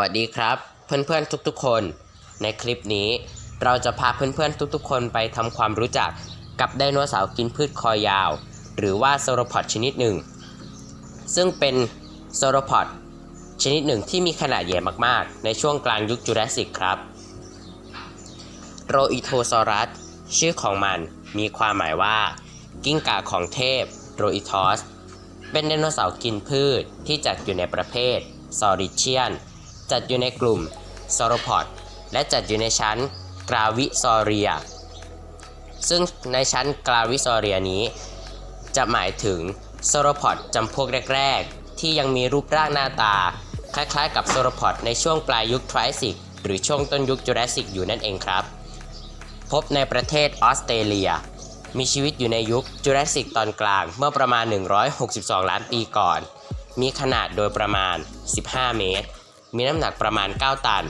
วัสดีครับ เพื่อนๆทุกๆคน ในคลิปนี้ เราจะพาเพื่อนๆทุกๆ คนไปทำความรู้จักกับไดโนเสาร์กินพืชคอยาว หรือว่าโซโรพอดชนิดหนึ่ง ซึ่งเป็นโซโรพอดชนิดหนึ่งที่มีขนาดใหญ่มากๆ ในช่วงกลางยุคจูราสสิกครับโรอิโทซอรัสชื่อของมันมีความหมายว่า กิ้งก่าของเทพโรอิทอสเป็นไดโนเสาร์กินพืชที่จัดอยู่ในประเภทซอริเชียน จัดอยู่ในกลุ่มซอโรพอดและจัดอยู่ในชั้นกราวิซอเรีย ซึ่งในชั้นกราวิซอเรียนี้ จะหมายถึงโซโรพอดจำพวกแรก ๆ ที่ยังมีรูปร่างหน้าตา คล้ายๆ กับโซโรพอดในช่วงปลายยุคไทรสิกหรือช่วงต้นยุคจูราสสิกอยู่นั่นเองครับ พบในประเทศออสเตรเลีย มีชีวิตอยู่ในยุคจูราสสิกตอนกลางเมื่อประมาณ 162 ล้านปีก่อน มีขนาดโดยประมาณ 15 เมตร มีน้ำหนักประมาณ 9 ตัน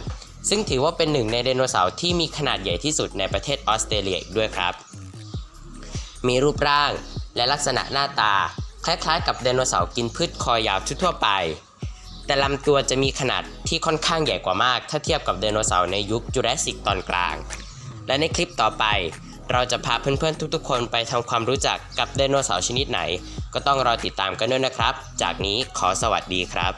ซึ่งถือว่าเป็นหนึ่งในไดโนเสาร์ที่มีขนาดใหญ่ที่สุดในประเทศออสเตรเลียอีกด้วยครับ มีรูปร่างและลักษณะหน้าตา คล้ายๆ กับไดโนเสาร์กินพืชคอยาวทั่วไป แต่ลำตัวจะมีขนาดที่ค่อนข้างใหญ่กว่ามาก ถ้าเทียบกับไดโนเสาร์ในยุคจูราสสิกตอนกลาง และในคลิปต่อไปเราจะพาเพื่อนๆทุกๆ คนไปทำความรู้จักกับไดโนเสาร์ชนิดไหน ก็ต้องรอติดตามกันด้วยนะครับ จากนี้ขอสวัสดีครับ